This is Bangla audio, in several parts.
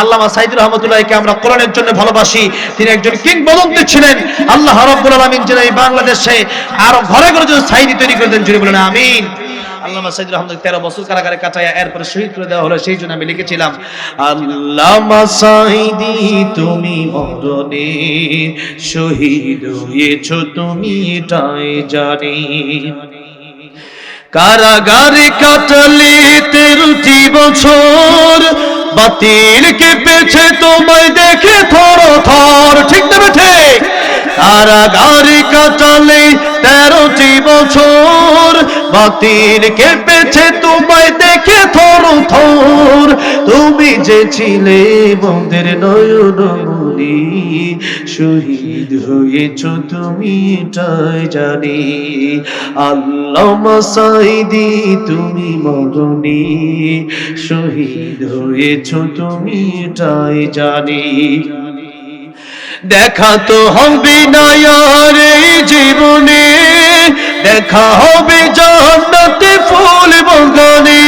আল্লামা সাইদুর রহমতুল্লাহকে আমরা কোরআনের জন্য ভালোবাসি। তিনি একজন কিংবদন্তি ছিলেন। আল্লাহ রাব্বুল আলামিন যেন এই বাংলাদেশে আরও ঘরে ঘরে যেন সাইদি তৈরি করে দেন। বলেন, আমিন। আল্লামা সাইদুর তেরো বছর কারাগারে এরপরে শহীদ করে দেওয়া হলো, সেই জন্য আমি লিখেছিলাম, আল্লামা সাইদি, তুমি মরণে শহীদ হয়েছো তুমি এটাই জানি। কারাগারে কাটালে তেরোটি বছর বাতিল কেঁপেছে তোমায় দেখে থর থর? ঠিক না ঠিক তারা গাড়ি কাটালে তেরোটি বছর বাতিল কেঁপেছে তোমায় দেখে থর থর? তুমি যে ছিলে মোদের নয়ন মনি শহীদ হয়েছ তুমি এটাই জানি। আল্লাহ সাইদি তুমি মরণি শহীদ হয়েছ তুমি এটাই জানি। দেখা তো হবে না আর জীবনে। দেখা হবে জান্নাতে ফুল বাগানে।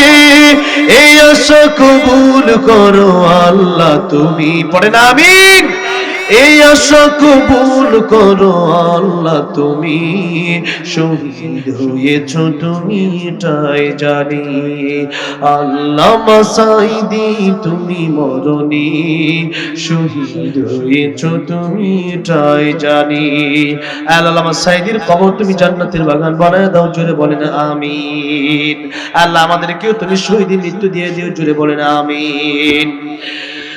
এই আশা কবুল করো আল্লাহ তুমি পড়ে না আমিন। এই আশা কবুল করো আল্লাহ তুমি। শহীদ হয়েছ তুমি, এটাই জানি। আল্লাহ মাসাইদি, তুমি মরণি। শহীদ হয়েছ তুমি, এটাই জানি। আল্লাহ মাসাইদির কবর তুমি জান্নাতের বাগান বানায় দাও, জোরে বলেন আমিন। আল্লাহ আমাদেরকেও তুমি শহীদের মৃত্যু দিয়ে দিও, জোরে বলেন আমিন।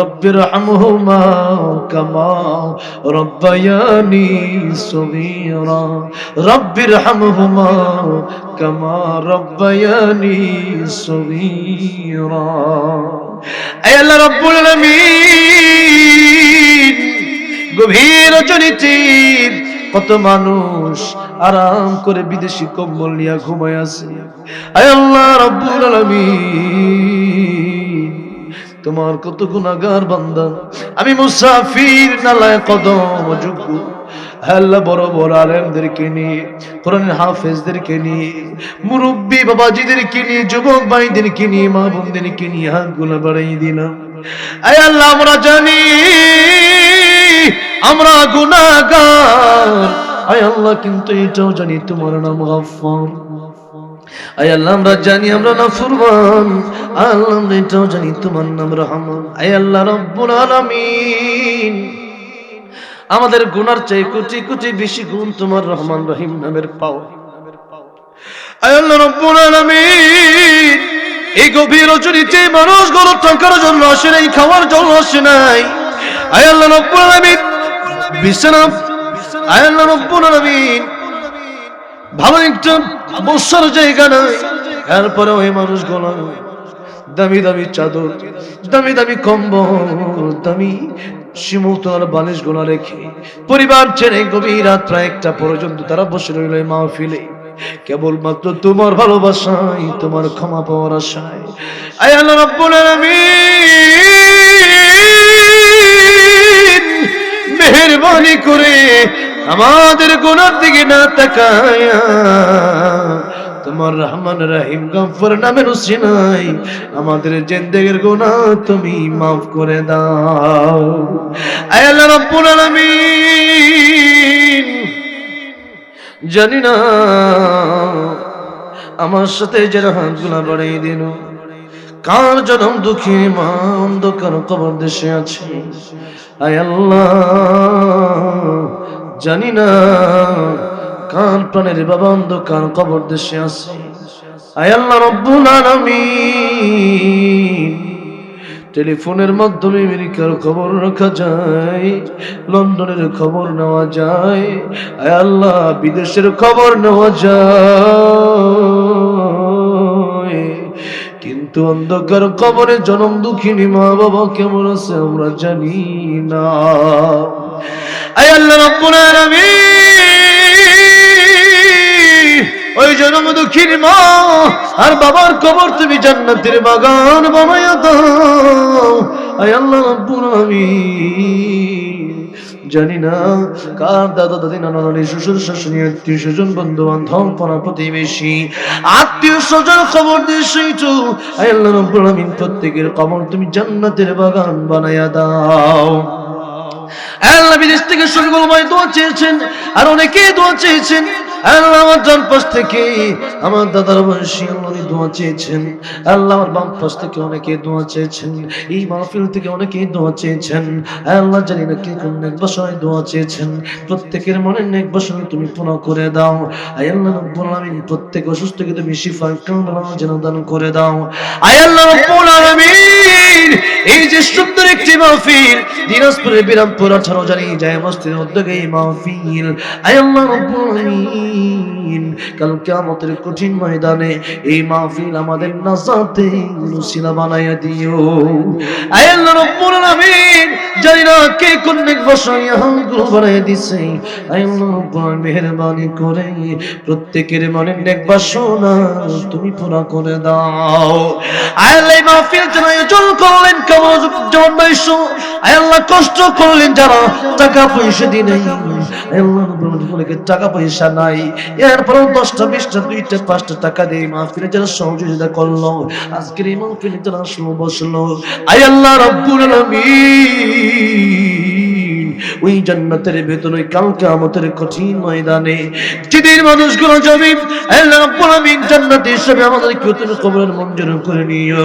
রব্বির হামহুমা কামা রব্বায়ানি সুগীরা রব্বির হামহুমা কামা রব্বায়ানি সুগীরা আয় আল্লাহ রব্বুল আলামিন গভীর জনিতে কত মানুষ আরাম করে বিদেশি কম্বল নিয়ে ঘুমায় আছে। আয় আল্লাহ রব্বুল আলামিন। তোমার কত গুনাহগার বান্দা। আমি মুসাফির নালায় কদম যোগ্য আল্লাহ বড় বড় আলেমদেরকে নিয়ে কোরআন হাফেজদেরকে নিয়ে, মুরব্বী বাবাজিদেরকে নিয়ে, যুবক ভাইদেরকে নিয়ে, মা বোনদেরকে নিয়ে হাতগুলো বাড়াই দিলাম। আয় আল্লাহ, আমরা জানি, আমরা গুনাহগার। আয় আল্লাহ, কিন্তু এটাও জানি তোমার নাম গফফার। আয় আল্লাহ, আমরা জানি আমরা আল্লাহ, আমরা এটাও জানি তোমার নাম রহমান। আয় আল্লাহ, রব্বুল আলামিন। আমাদের গুনার চাই কোটি কোটি বেশি গুণ তোমার রহমান রহিম নামের পাও আয় আল্লাহ, রব্বুল আলামিন। এই গভীর রজনীতে মানুষ গরু থাকার জন্য আসে নাই, খাওয়ার জন্য আসে নাই। আয় আল্লাহ, রব্বুল আলামিন। বিশ্রাম আয় আল্লাহ, রব্বুল আলামিন। ভালো একটা বসার জায়গা নাই। এরপরে ওই মানুষ গোলা দামি দামি চাদর, দামি দামি কম্বল, দামি শিমুতর বালিশ গোলা রেখে পরিবার ছেড়ে গভীর রাত প্রায় একটা পর্যন্ত তারা বসে রইল মাহফিলে। কেবলমাত্র তোমার ভালোবাসায়, তোমার ক্ষমা পাওয়ার আশায়। আয় আল্লাহ রাব্বুল আলামিন। মেহেরবানি করে আমাদের গুনার দিকে না তাকায়া, তোমার রহমান রহিম গফর নামের উসিনাই আমাদের জিন্দেগির গুনাহ তুমি মাফ করে দাও। আল্লাহ রাব্বুল আলামিন, জানি না, আমার সাথে যারা হাতগুলা বাড়াই দিল। কার জনম দুঃখী মা অন্ধকার কবর দেশে আছে? আয় আল্লাহ, জানি না কার প্রাণের বাবা অন্ধকার কবর দেশে আছে। আয় আল্লাহ রব্বুল আলামিন, টেলিফোনের মাধ্যমে আমেরিকার খবর রাখা যায়, লন্ডনের খবর নেওয়া যায়। আয় আল্লাহ, বিদেশের খবর নেওয়া যায়। কিন্তু অন্ধকার কবরে জনম দুঃখিনী মা বাবা কেমন আছে আমরা জানি না। আলামিন। জনম দুঃখীর মা আর বাবার কবর তুমি জান্নাতের বাগান বানায়া দাও। আয় আল্লাহ রাব্বুল আলামিন। জানি না। কার দাদা দাদি, নানা নানি, শ্বশুর শাশুড়ি, আত্মীয় স্বজন বন্ধু বান্ধব পাড়া প্রতিবেশী, আত্মীয় স্বজন খবর দিয়েছি তো। আল্লাহ রব্বুল আমিন প্রত্যেকের কবর তুমি জান্নাতের বাগান বানায়া দাও। আল্লাহ বিদেশ থেকে শুরু ভাই দোয়া চেয়েছেন, আর অনেকে দোয়া চেয়েছেন। আল্লাহ আমার ডান পাশ থেকে আমার দাদার বয়সী আল্লাহ দোয়া চেয়েছেন। আল্লাহ আমার বাম পাশ থেকে অনেকে দোয়া চেয়েছেন। এই মাহফিল থেকে অনেকে দোয়া চেয়েছেন। আল্লাহ জানি না কে কোন নেক বসায় দোয়া চেয়েছেন। প্রত্যেকের মনে নেক বসায় তুমি পুনঃ করে দাও। আয় আল্লাহ রব্বুল আলামিন, প্রত্যেক অসুস্থকে তুমি শিফা কামনা যেন দান করে দাও। আয় আল্লাহ রব্বুল আলামিন, এই যে সুন্দর একটি মাহফিল, দিনাজপুরের বিরামপুর আঠারো জানি যায় মসজিদের উদ্যোগে এই মাহফিল। আয় আল্লাহ রব্বুল আলামিন। কাল কিয়ামতের কঠিন ময়দানে এই মাহফিল আমাদের নাজাতে লুসিলা বানাইয়া দিও। রব্বুল আলামিন জানি না কে কোন নেক বসাইয়া হাঙ্গুল বানাইয়া দিছে। আল্লাহ রব্বুল আলামিন মেহেরবানি করে প্রত্যেকের মনের নেক বাসনা তুমি পুরা করে দাও। আয় আল্লাহ এই মাহফিল যেন আয়োজন করলেন বৈশ্য আয় আল্লাহ, কষ্ট করলেন যারা, টাকা পয়সা দিয়ে নাই। টাকা পয়সা নাই। এরপর দশটা, বিশটা, দুইটা, পাঁচটা টাকা দিয়ে মাহফিলে যারা সহযোগিতা করল, আজকের এই মাহফিলে যারা আসলো, বসল, আয় আল্লাহ, রব্বুল আলামিন। ওই জান্নাতের ভেতর কালকে আমাদের কঠিন ময়দানে যেদিন মানুষগুলো যাবে আল্লাহ আলামিন জান্নাতে হিসেবে আমাদেরকে তুমি কবরের মঞ্জুর করে নিও।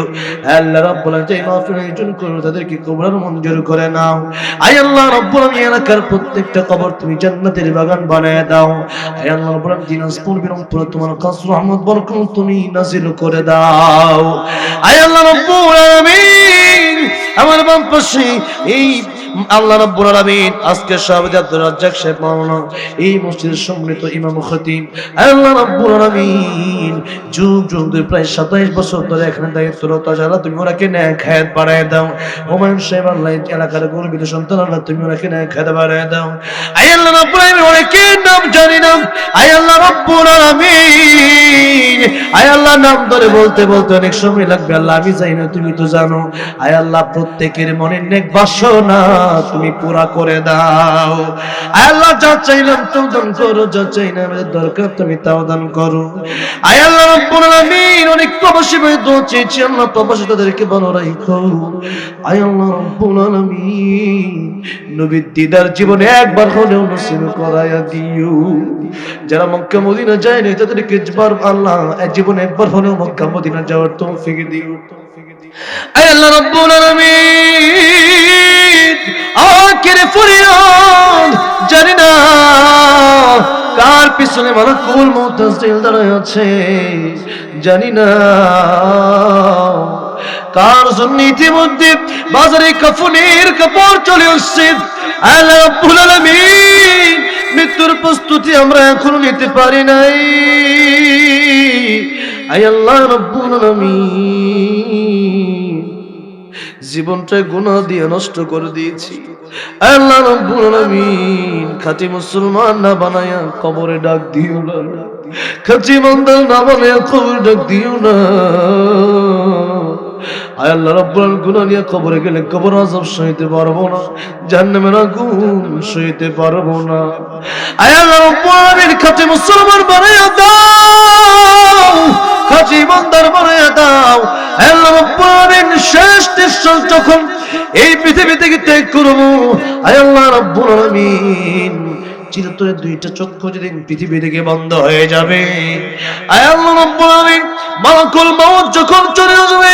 আল্লাহ মাহফিল আয়োজন করল তাদেরকে কবরের মঞ্জুর করে নাও। আয় আল্লাহ রাব্বুল আলামিন এলাকার প্রত্যেকটা কবর তুমি জান্নাতের বাগান বানায় দাও। আয় আল্লাহ রাব্বুল আলামিন দিনাজপুর তোমার তুমি নাজিল করে দাও। আয় আল্লাহ রাব্বুল আলামিন, আমার বাম পাশে এই আল্লাহ রাব্বুল আলামিন আজকে আব্দুর রাজ্জাক সাহেব মাওলানা, এই মসজিদের সম্মিলিত ইমাম খতিব আল্লাহ রাব্বুল আলামিন যুগ যুগ ধরে প্রায় 27 বছর ধরে এখানে দায়িত্বরত যারা তুমি ওনাকে ন্যায় খায়াত বাড়ায় দাও। হুমায়ুন সাহেব, আল্লাহ এলাকার গর্বিত সন্তান, আল্লাহ তুমি ওনাকে ন্যায় খায়াত বাড়ায় দাও। আয় আল্লাহ রাব্বুল আলামিন, অনেকের নাম জানি না। আয় আল্লাহ রাব্বুল আলামিন। আয় আল্লাহ নাম ধরে বলতে বলতে অনেক সময় লাগবে। আল্লাহ আমি জানি না, তুমি তো জানো। আয় আল্লাহ প্রত্যেকের মনে নেক বাসনা তুমি পুরা করে দাও। আল্লাহ যা চাইলাম তো দান করো, যা চাই না আমাদের দরকার তুমি তাও দান করো। আয় আল্লাহ রব্বুল আলামিন, অনেক প্রবাসী ভাই দোয়া চেয়েছি, আল্লাহ প্রবাসী তাদেরকে ভালো রাখো আয় আল্লাহ রব্বুল আলামিন, নবীর দিদার জীবনে একবার হলেও নসিব করায়া দিও। যারা মক্কা, মদিনা যায় না তাদেরকে একবার আল্লাহ জীবনে একবার হলেও মক্কা, মদিনা যাওয়ার তৌফিক দিও। আয় আল্লাহ রব্বুল আলামিন। ফরিয়াদ, জানি না কার পিছনে মালাকুল মুতাসিল দাঁড়ায় আছে, জানি না কার জন্য ইতিমধ্যে বাজারে কাফনের কাপড় চলে আসছে। আল্লাহ রাব্বুল মৃত্যুর প্রস্তুতি আমরা এখনও নিতে পারি নাই। আয় আল্লাহ রাব্বুল আলামিন। জীবনটা গুনা দিয়ে নষ্ট করে দিয়েছি। আল্লাহ রব্বুল আলামিন খাঁটি মুসলমান না বানায়া কবরে ডাক দিও না। খাঁটি বান্দা না বানায়া কবরে ডাক দিও না। আয় আল্লাহ রাব্বুল গুনাহ নিয়ে কবরে গেলে কবর আযাব সইতে পারব না, জাহান্নামের আগুন সইতে পারব না। আয় আল্লাহ রাব্বুল খাঁটি মুসলমান বানায়া দাও, খাঁটি ইমানদার বানায়া দাও। আল্লাহ রাব্বুল শেষ নিঃশ্বাস যখন এই পৃথিবী থেকে ত্যাগ করব, আয় আল্লাহ রাব্বুল আলামিন, চিরতরে দুইটা চক্ষু যেদিন পৃথিবী থেকে বন্ধ হয়ে যাবে। আয় আল্লাহ রাব্বুল আলামিন, মালাকুল মাউত যখন চলে আসবে